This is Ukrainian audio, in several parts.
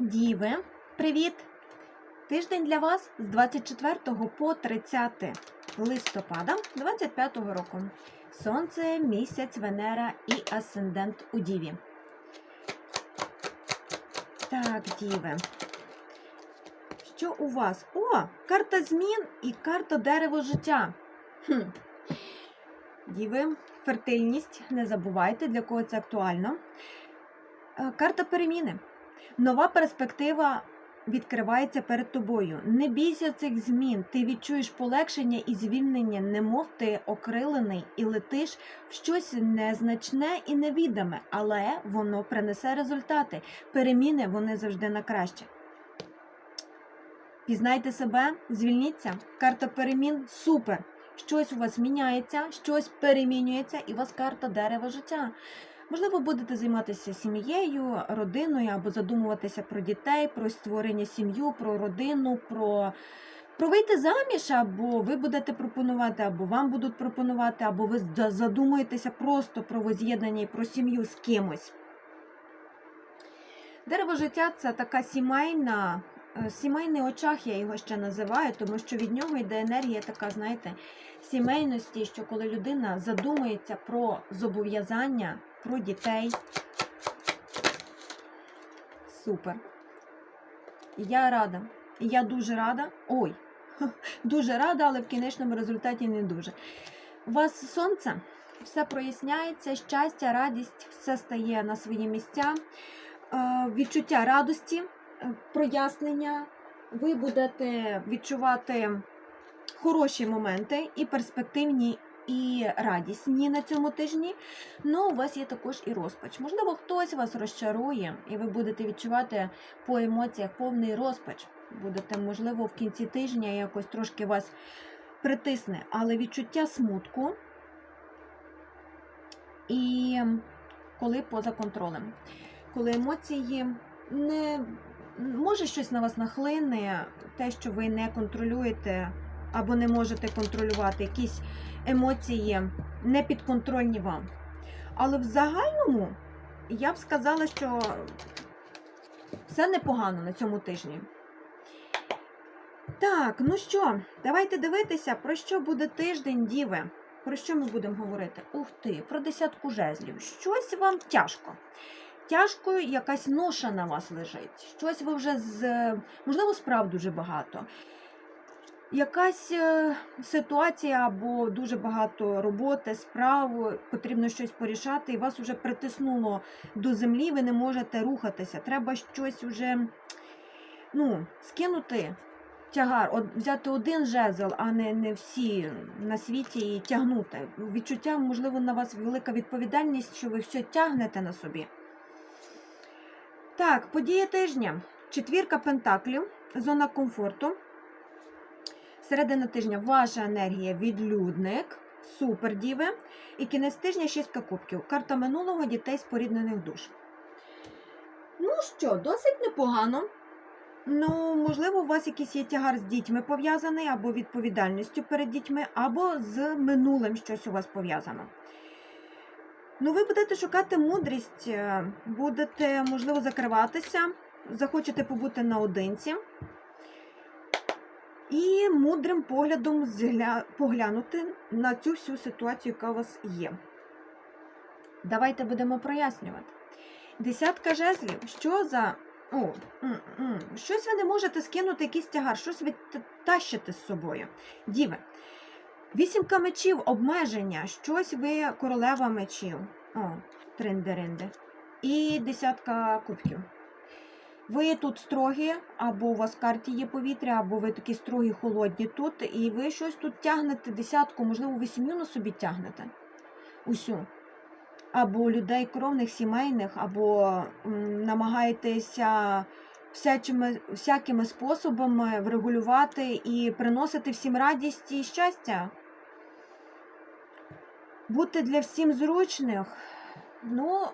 Діви, привіт! Тиждень для вас з 24 по 30 листопада 25 року. Сонце, місяць, Венера і асцендент у Діві. Так, Діви. Що у вас? О, карта змін і карта дерево життя. Хм. Діви, фертильність, не забувайте, для кого це актуально. Е, Карта переміни. Нова перспектива відкривається перед тобою. Не бійся цих змін. Ти відчуєш полегшення і звільнення, немов ти окрилений і летиш в щось незначне і невідоме, але воно принесе результати. Переміни вони завжди на краще. Пізнайте себе, звільніться. Карта перемін супер. Щось у вас міняється, щось перемінюється, і у вас карта дерева життя. Можливо, будете займатися сім'єю, родиною або задумуватися про дітей, про створення сім'ю, про родину, про, про вийти заміж, або ви будете пропонувати, або вам будуть пропонувати, або ви задумуєтеся просто про воз'єднання і про сім'ю з кимось. Дерево життя це така сімейна, е, сімейний очах, я його ще називаю, тому що від нього йде енергія така, знаєте, сімейності, що коли людина задумується про зобов'язання, про дітей. Супер. Я рада. Я дуже рада. Ой, дуже рада, але в кінечному результаті не дуже. У вас сонце, все проясняється, щастя, радість, все стає на свої місця, Е, відчуття радості, е, прояснення. Ви будете відчувати хороші моменти і перспективні, і радісні на цьому тижні. Ну, у вас є також і розпач. Можливо, хтось вас розчарує, і ви будете відчувати по емоціях повний розпач. Будете, можливо, в кінці тижня якось трошки вас притисне, але відчуття смутку і коли поза контролем. Коли емоції не може щось на вас нахлине, те, що ви не контролюєте або не можете контролювати, якісь емоції не підконтрольні вам. Але в загальному я б сказала, що все непогано на цьому тижні. Так, ну що, давайте дивитися, про що буде тиждень, діви. Про що ми будемо говорити? Ух ти, про десятку жезлів. Щось вам тяжко. Тяжко якась ноша на вас лежить. Щось ви вже з. Можливо, справ дуже багато. Якась е, ситуація або дуже багато роботи, справ, потрібно щось порішати, і вас вже притиснуло до землі, ви не можете рухатися. Треба щось уже ну, скинути тягар, от, взяти один жезл, а не, не всі на світі і тягнути. Відчуття, можливо, на вас велика відповідальність, що ви все тягнете на собі. Так, подія тижня. Четвірка пентаклів, зона комфорту. Середина тижня ваша енергія відлюдник, супер діви. І кінець тижня шістка кубків. Карта минулого дітей споріднених душ. Ну що, досить непогано. Ну, можливо, у вас якийсь є тягар з дітьми пов'язаний, або відповідальністю перед дітьми, або з минулим щось у вас пов'язано. Ну, ви будете шукати мудрість, е, будете, можливо, закриватися, захочете побути наодинці. І мудрим поглядом згля... поглянути на цю всю ситуацію, яка у вас є. Давайте будемо прояснювати. Десятка жезлів. Що за. О. Щось ви не можете скинути якийсь тягар, щось ви тащите з собою. Діви. Вісімка мечів, обмеження, щось ви королева мечів. О, триндеринди. І десятка кубків. Ви тут строгі, або у вас в карті є повітря, або ви такі строгі, холодні тут, і ви щось тут тягнете десятку, можливо, ви сім'ю на собі тягнете. Усю. Або людей кровних, сімейних, або м, намагаєтеся всячими, всякими способами врегулювати і приносити всім радість і щастя. Бути для всім зручних. Ну,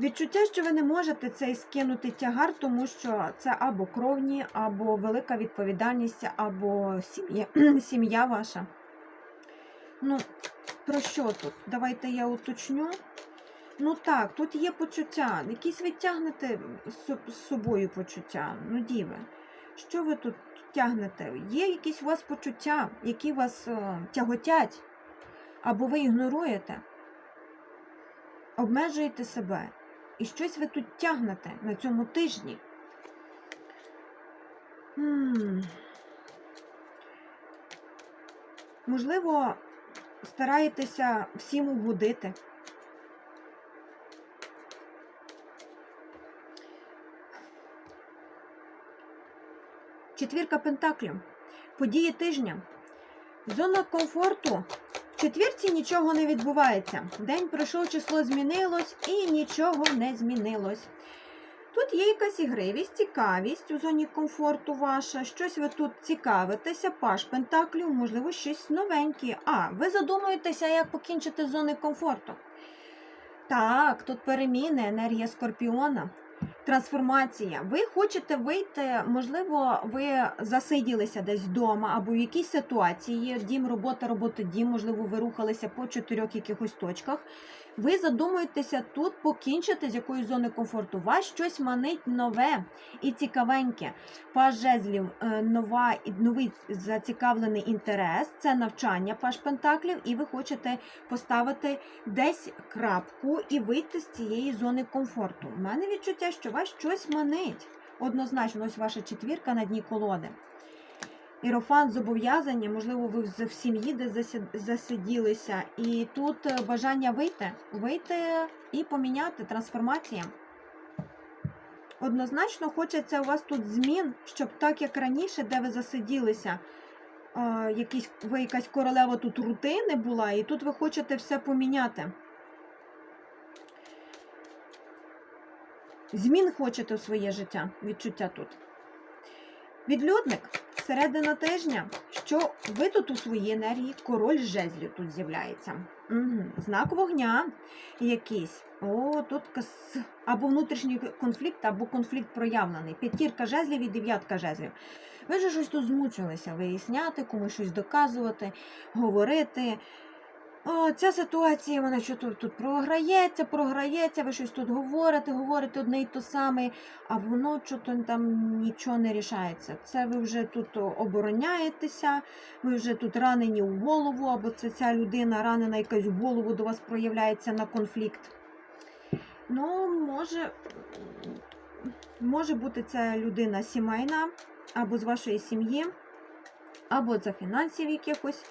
Відчуття, що ви не можете цей скинути тягар, тому що це або кровні, або велика відповідальність, або сім'я, ваша. Ну, про що тут? Давайте я уточню. Ну так, тут є почуття. Якісь ви тягнете з собою почуття. Ну, діви. Що ви тут тягнете? Є якісь у вас почуття, які вас е, тяготять, або ви ігноруєте, обмежуєте себе. І щось ви тут тягнете на цьому тижні. М. Можливо, стараєтеся всім угодити. Четвірка пентаклів. Події тижня. Зона комфорту. В четвірці нічого не відбувається. День пройшов, число змінилось і нічого не змінилось. Тут є якась ігривість, цікавість у зоні комфорту ваша. Щось ви тут цікавитеся, паш пентаклів, можливо, щось новеньке. А, ви задумуєтеся, як покінчити зони комфорту. Так, тут переміни, енергія скорпіона. Трансформація. Ви хочете вийти, можливо, ви засиділися десь вдома або в якійсь ситуації, дім, робота, робота, дім, можливо, ви рухалися по чотирьох якихось точках. Ви задумуєтеся тут покінчити з якоїсь зони комфорту. Вас щось манить нове і цікавеньке. Паж жезлів, е, нова, новий зацікавлений інтерес, це навчання паш пентаклів, і ви хочете поставити десь крапку і вийти з цієї зони комфорту. У мене відчуття, що вас щось манить. Однозначно, ось ваша четвірка на дні колоди. Ірофан зобов'язання, можливо, ви в сім'ї де засиділися, і тут е, бажання вийти, вийти і поміняти трансформація. Однозначно хочеться у вас тут змін, щоб так як раніше, де ви засиділися, е, якісь, ви якась королева тут рутини була, і тут ви хочете все поміняти. Змін хочете в своє життя, відчуття тут. Відлюдник, середина тижня, що ви тут у своїй енергії, король жезлів тут з'являється. Угу. Знак вогня якийсь. О, тут або внутрішній конфлікт, або конфлікт проявлений. П'ятірка жезлів і дев'ятка жезлів. Ви ж щось тут змучилися виясняти, комусь щось доказувати, говорити. Ця ситуація, вона що тут, тут програється, програється, ви щось тут говорите, говорите одне й то саме, а воно що там нічого не рішається. Це ви вже тут обороняєтеся, ви вже тут ранені в голову, або це ця людина ранена якась в голову до вас проявляється на конфлікт. Ну, може, може бути ця людина сімейна, або з вашої сім'ї, або за фінансів якихось.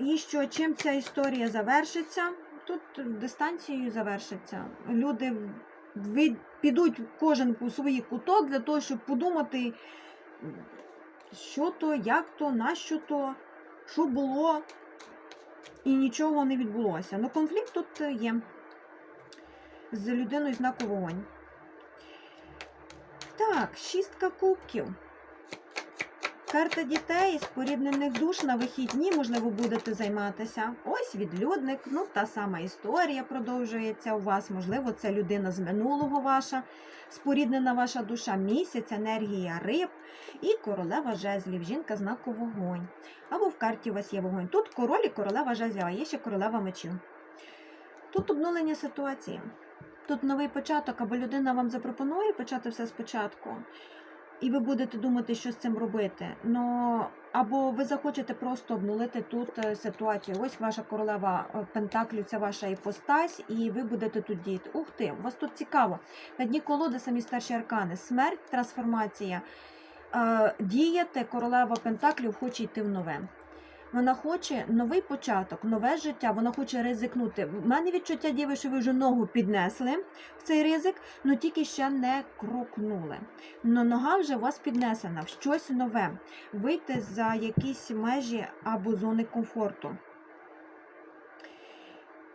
І що чим ця історія завершиться? Тут дистанцією завершиться. Люди ви- підуть кожен у свій куток для того, щоб подумати, що то, як то, на що то, що було, і нічого не відбулося. Ну, конфлікт тут є з людиною знаку вогонь. Так, шістка кубків. Карта дітей, споріднених душ на вихідні, можливо, будете займатися. Ось відлюдник, ну та сама історія продовжується у вас. Можливо, це людина з минулого ваша, споріднена ваша душа, місяць, енергія риб і королева жезлів, жінка знаку вогонь. Або в карті у вас є вогонь. Тут король і королева жезлів, а є ще королева мечів. Тут обнулення ситуації. Тут новий початок, або людина вам запропонує почати все спочатку і ви будете думати, що з цим робити. Ну, або ви захочете просто обнулити тут е, ситуацію. Ось ваша королева Пентаклю, Пентаклів, це ваша іпостась, і ви будете тут діяти. Ух ти, у вас тут цікаво. На дні колоди самі старші аркани. Смерть, трансформація. Е, діяти, королева Пентаклів хоче йти в нове. Вона хоче новий початок, нове життя, вона хоче ризикнути. В мене відчуття діви, що ви вже ногу піднесли в цей ризик, але тільки ще не крокнули. Но нога вже у вас піднесена в щось нове. Вийти за якісь межі або зони комфорту.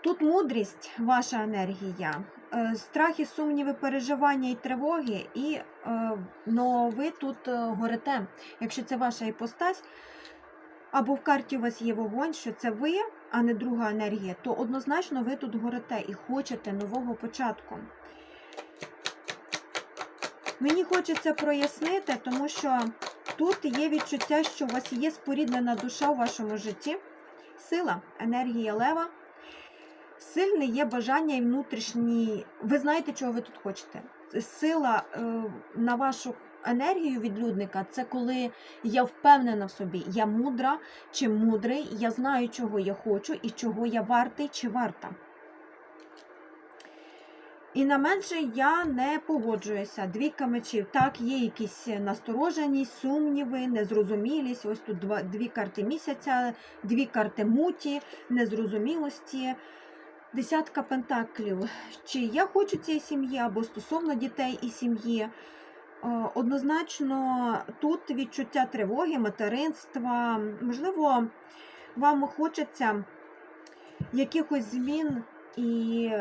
Тут мудрість, ваша енергія, е, страхи, сумніви, переживання і тривоги, і е, но ви тут е, горите. Якщо це ваша іпостась, або в карті у вас є вогонь, що це ви, а не друга енергія, то однозначно ви тут горите і хочете нового початку. Мені хочеться прояснити, тому що тут є відчуття, що у вас є споріднена душа у вашому житті, сила, енергія лева. Сильне є бажання і внутрішній. Ви знаєте, чого ви тут хочете. Сила е, на вашу енергію відлюдника це коли я впевнена в собі, я мудра чи мудрий, я знаю, чого я хочу і чого я вартий чи варта. І на менше я не погоджуюся. Двійка мечів. Так, є якісь настороженість, сумніви, незрозумілість. Ось тут два, дві карти місяця, дві карти муті, незрозумілості. Десятка пентаклів. Чи я хочу цієї сім'ї або стосовно дітей і сім'ї. Е, Однозначно, тут відчуття тривоги, материнства. Можливо, вам хочеться якихось змін і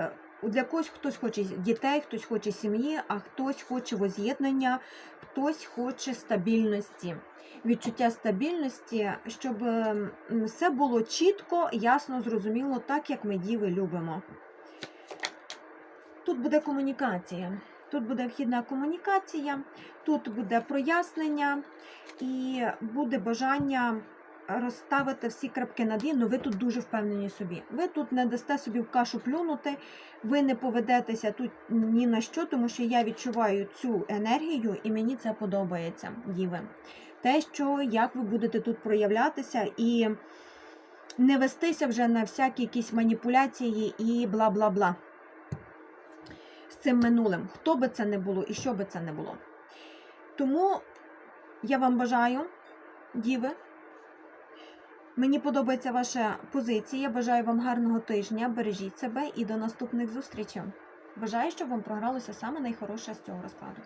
для когось хтось хоче дітей, хтось хоче сім'ї, а хтось хоче воз'єднання, хтось хоче стабільності. Відчуття стабільності, щоб все було чітко, ясно, зрозуміло, так як ми діви любимо. Тут буде комунікація. Тут буде вхідна комунікація, тут буде прояснення і буде бажання розставити всі крапки над «і», ну ви тут дуже впевнені собі. Ви тут не дасте собі в кашу плюнути, ви не поведетеся тут ні на що, тому що я відчуваю цю енергію і мені це подобається, діви. Те, що як ви будете тут проявлятися і не вестися вже на всякі якісь маніпуляції і бла бла бла. З цим минулим, хто би це не було і що би це не було. Тому я вам бажаю, діви. Мені подобається ваша позиція. Бажаю вам гарного тижня. Бережіть себе і до наступних зустрічей. Бажаю, щоб вам програлося саме найхороше з цього розкладу.